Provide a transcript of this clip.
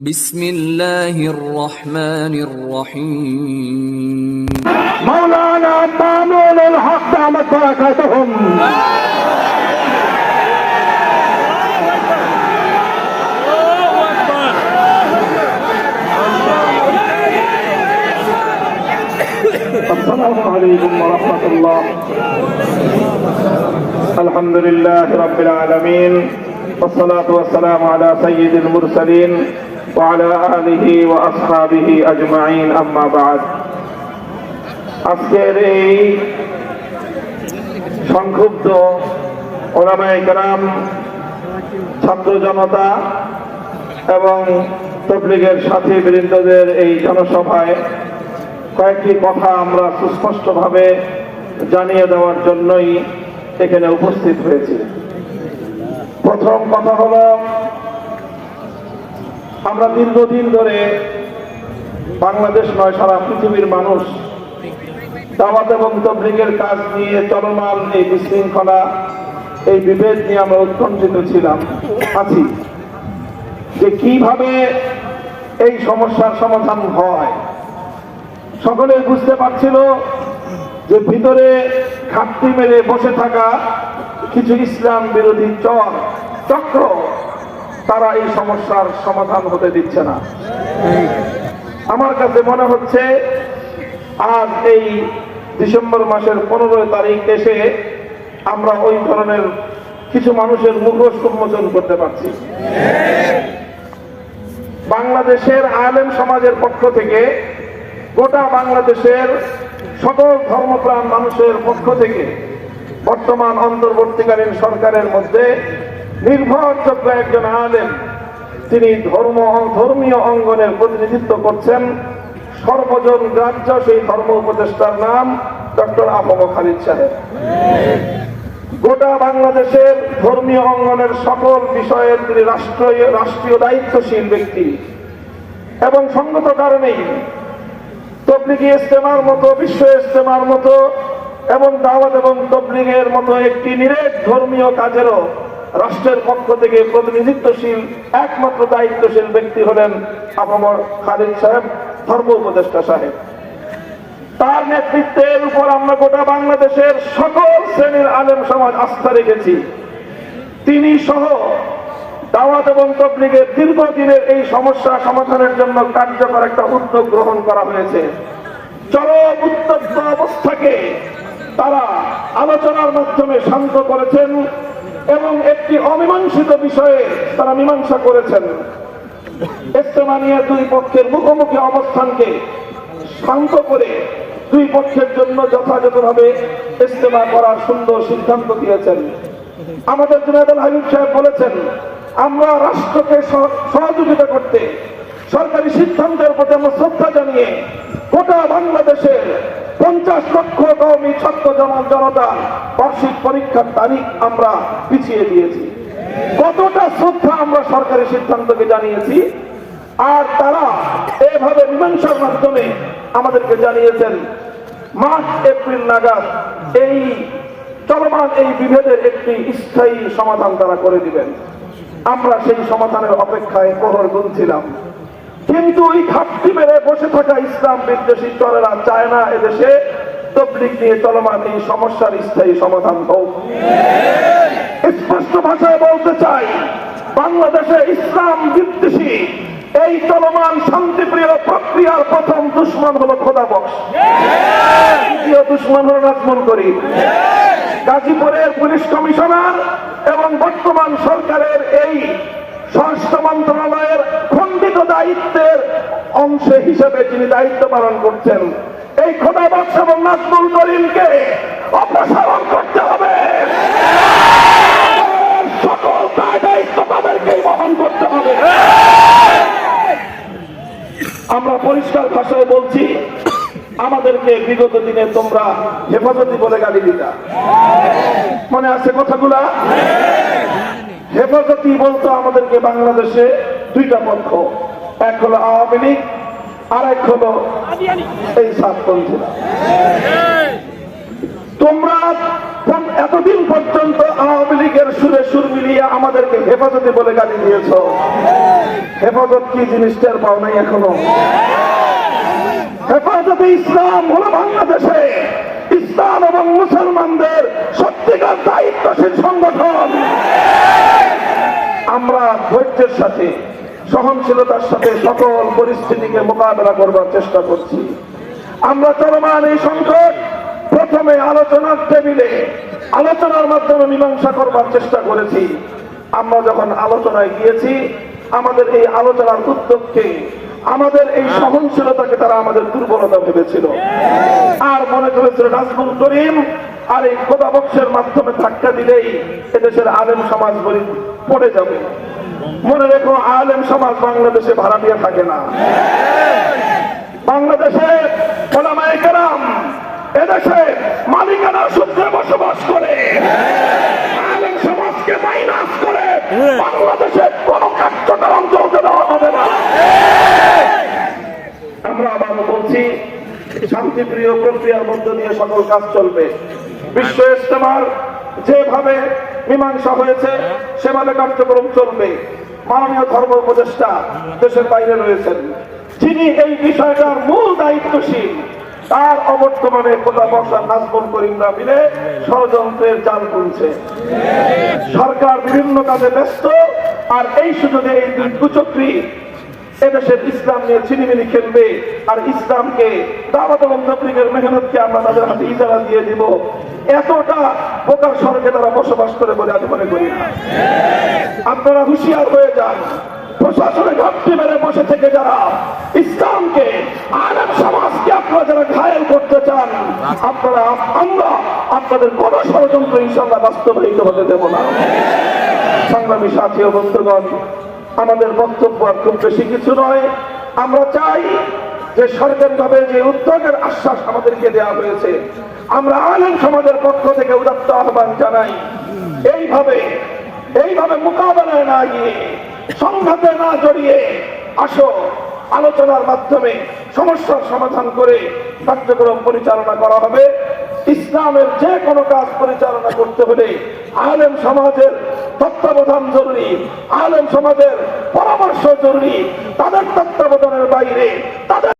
بسم الله الرحمن الرحيم. مولانا مامون الحق دامت بركاتهم. السلام عليكم ورحمة الله. الحمد لله رب العالمين. والصلاة والسلام على سيد المرسلين وعلى آله وأصحابه أجمعين أما بعد আজকের এই সংক্ষুব্ধ ওলামাই গ্রাম ছাত্র জনতা এবং তবলিগের সাথী বৃন্দদের এই জনসভায় কয়েকটি কথা আমরা সুস্পষ্টভাবে জানিয়ে দেওয়ার জন্যই এখানে উপস্থিত হয়েছি প্রথম কথা হলো আমরা দীর্ঘদিন ধরে বাংলাদেশ নয়, সারা পৃথিবীর মানুষ দাওয়াত এবং তবলিগের কাজ নিয়ে চলমান এই বিশৃঙ্খলা, এই বিভেদ নিয়ে আমরা উৎকণ্ঠিত ছিলাম, আছি। যে কীভাবে এই সমস্যার সমাধান হয়, সকলে বুঝতে পারছিল যে ভিতরে ঘাটতি মেরে বসে থাকা কিছু ইসলাম বিরোধী চর, চক্র তারা এই সমস্যার সমাধান হতে দিচ্ছে না। আমার কাছে মনে হচ্ছে, আজ এই ডিসেম্বর মাসের পনেরো তারিখ এসে আমরা ওই ধরনের কিছু মানুষের মুখোশ উন্মোচন করতে পারছি। বাংলাদেশের আলেম সমাজের পক্ষ থেকে, গোটা বাংলাদেশের সকল ধর্মপ্রাণ মানুষের পক্ষ থেকে বর্তমান অন্তর্বর্তীকালীন সরকারের মধ্যে নির্ভরযোগ্য একজন আলেম। তিনি ধর্ম ধর্মীয় অঙ্গনের প্রতিনিধিত্ব করছেন। সর্বজন গ্রাহ্য সেই ধর্ম উপদেষ্টার নাম ডক্টর আবম খালিদ সাহেব। গোটা বাংলাদেশের ধর্মীয় অঙ্গনের সকল বিষয়ের তিনি রাষ্ট্রীয় রাষ্ট্রীয় দায়িত্বশীল ব্যক্তি। এবং সঙ্গত কারণেই তবলিগি ইস্তেমার মতো, বিশ্ব ইস্তেমার মতো এবং দাওয়াত এবং তবলিগের মতো একটি নিরেট ধর্মীয় কাজেরও রাষ্ট্রের পক্ষ থেকে প্রতিনিধিত্বশীল, একমাত্র দায়িত্বশীল ব্যক্তি হলেন আপামর খালিদ সাহেব, ধর্ম উপদেষ্টা সাহেব। তার নেতৃত্বের উপর আমরা গোটা বাংলাদেশের সকল শ্রেণির আলেম সমাজ আস্থা রেখেছি। তিনি সহ দাওয়াত এবং তবলিগের দীর্ঘদিনের এই সমস্যা সমাধানের জন্য কার্যকর একটা উদ্যোগ গ্রহণ করা হয়েছে। চরম উত্তপ্ত অবস্থাকে তারা আলোচনার মাধ্যমে শান্ত করেছেন। একটি অমীমাংসিত বিষয়ে তারা মীমাংসা করেছেন। ইস্তেমা নিয়ে দুই পক্ষের মুখোমুখি অবস্থানকে শান্ত করে দুই পক্ষের জন্য যথাযথভাবে ইস্তেমা করার সুন্দর সিদ্ধান্ত দিয়েছেন। আমাদের জুনায়দুল হাবিব সাহেব বলেছেন, আমরা রাষ্ট্রকে সহ- সহযোগিতা করতে, সরকারি সিদ্ধান্তের প্রতি আমরা শ্রদ্ধা জানিয়ে গোটা বাংলাদেশের পঞ্চাশ লক্ষ কৌমি জমা জনতা বার্ষিক পরীক্ষার তারিখ আমরা পিছিয়ে দিয়েছি। কতটা শ্রদ্ধা আমরা সরকারি সিদ্ধান্তকে জানিয়েছি, আর তারা এভাবে মীমাংসার মাধ্যমে আমাদেরকে জানিয়েছেন মার্চ এপ্রিল নাগাদ এই চলমান এই বিভেদের একটি স্থায়ী সমাধান তারা করে দিবেন। আমরা সেই সমাধানের অপেক্ষায় প্রহর গুনছিলাম। কিন্তু এই ঘাটতি মেরে বসে থাকা ইসলাম বিদ্বেষী চরেরা চায় না এদেশে। তবলিক নিয়ে চলমান এই সমস্যার স্থায়ী সমাধান হোক। স্পষ্ট ভাষায় বলতে চাই, বাংলাদেশে ইসলাম বিদ্বেষী, এই চলমান শান্তিপ্রিয় প্রক্রিয়ার প্রথম দুশ্মন হলো খোদা বক্স। দ্বিতীয় দুশ্মন হলো নাজমুল করিম। গাজীপুরের পুলিশ কমিশনার এবং বর্তমান সরকারের এই স্বরাষ্ট্র মন্ত্রণালয়ের খণ্ডিত দায়িত্বের অংশ হিসেবে যিনি দায়িত্ব পালন করছেন, এই খোদা বক্স এবং নাজমুল করিমকে অপসারণ করতে হবে। সকল দায়িত্ব তাদেরকেই বহন করতে হবে। আমরা পরিষ্কার ভাষায় বলছি, আমাদেরকে বিগত দিনে তোমরা হেফাজতি বলে গালি দিতা। মনে আছে কথাগুলা? হেফাজতি বলতো আমাদেরকে বাংলাদেশে। দুইটা পক্ষ, এক হলো আওয়ামী লীগ, আর এক হলো এই সাতপন্থীরা তোমরা এতদিন পর্যন্ত আওয়ামী লীগের সুরে সুর মিলিয়ে আমাদেরকে হেফাজতে বলে গালি দিয়েছ। হেফাজত কি জিনিসটার পাও নাই এখনও? হেফাজতে ইসলাম হলো বাংলাদেশে। ইসলাম এবং মুসলমানদের সত্যিকার দায়িত্বশীল সংগঠন। আমরা ধৈর্যের সাথে সহনশীলতার সাথে সকল পরিস্থিতিকে মোকাবেলা করবার চেষ্টা করছি। আমরা চলমান এই সংকট প্রথমে আলোচনার টেবিলে, আলোচনার মাধ্যমে মীমাংসা করবার চেষ্টা করেছি। আমরা যখন আলোচনায় গিয়েছি, আমাদের এই আলোচনার উদ্যোগকে, আমাদের এই সহনশীলতাকে তারা আমাদের দুর্বলতা ভেবেছিল। আর মনে করেছিল, নাজমুল করিম আর এই খোদা বক্সের মাধ্যমে ধাক্কা দিলেই এদেশের আলেম সমাজ গরিব পড়ে যাবে। মনে রেখো, আলেম সমাজ বাংলাদেশে ভাড়া দিয়ে থাকে না। বাংলাদেশে এদেশে সূত্রে বসবাস করে। আলেম সমাজকে মাইনাস করে বাংলাদেশে কোন কার্যক্রম চলতে দেওয়া হবে না। আমরা আবার বলছি, শান্তিপ্রিয় প্রক্রিয়ার মধ্য দিয়ে সকল কাজ চলবে। বিশ্ব ইস্তেমার যেভাবে মীমাংসা হয়েছে, সেভাবে কার্যক্রম চলবে। মাননীয় ধর্ম উপদেষ্টা দেশের বাইরে রয়েছেন। যিনি এই বিষয়টার মূল দায়িত্বশীল, তার অবর্তমানে কোথা বর্ষার নাজমুল করিমরা মিলে ষড়যন্ত্রের জাল তুলছে। সরকার বিভিন্ন কাজে ব্যস্ত, আর এই সুযোগে এই দুই কুচক্রী এদেশের ইসলাম নিয়ে ছিনিমিনি খেলবে আর ইসলামকে দাওয়াত এবং তবলিগের মেহনতকে আমরা তাদের হাতে ইজারা দিয়ে দিব। এতটা বোকার স্বর্গে তারা বসবাস করে বলে আমি মনে করি আপনারা হুঁশিয়ার হয়ে যান। প্রশাসনে ঘাপটি মেরে বসে থেকে যারা ইসলামকে, আলেম সমাজকে আপনারা যারা ঘায়েল করতে চান, আপনারা, আমরা আপনাদের কোন ষড়যন্ত্র ইনশাল্লাহ বাস্তবায়িত হতে দেব না। সংগ্রামী সাথী ও বন্ধুগণ আমাদের বক্তব্য আর খুব বেশি কিছু নয়। আমরা চাই যে সরকারিভাবে যে উদ্যোগের আশ্বাস আমাদেরকে দেওয়া হয়েছে, আমরা আলেম সমাজের পক্ষ থেকে উদাত্ত আহ্বান জানাই। এইভাবে এইভাবে মোকাবেলায় না গিয়ে, সংঘাতে না জড়িয়ে আসো, আলোচনার মাধ্যমে সমস্যার সমাধান করে কার্যক্রম পরিচালনা করা হবে। ইসলামের যে কোনো কাজ পরিচালনা করতে হলে আলেম সমাজের তত্ত্বাবধান জরুরি আলেম সমাজের পরামর্শ জরুরি তাদের তত্ত্বাবধানের বাইরে তাদের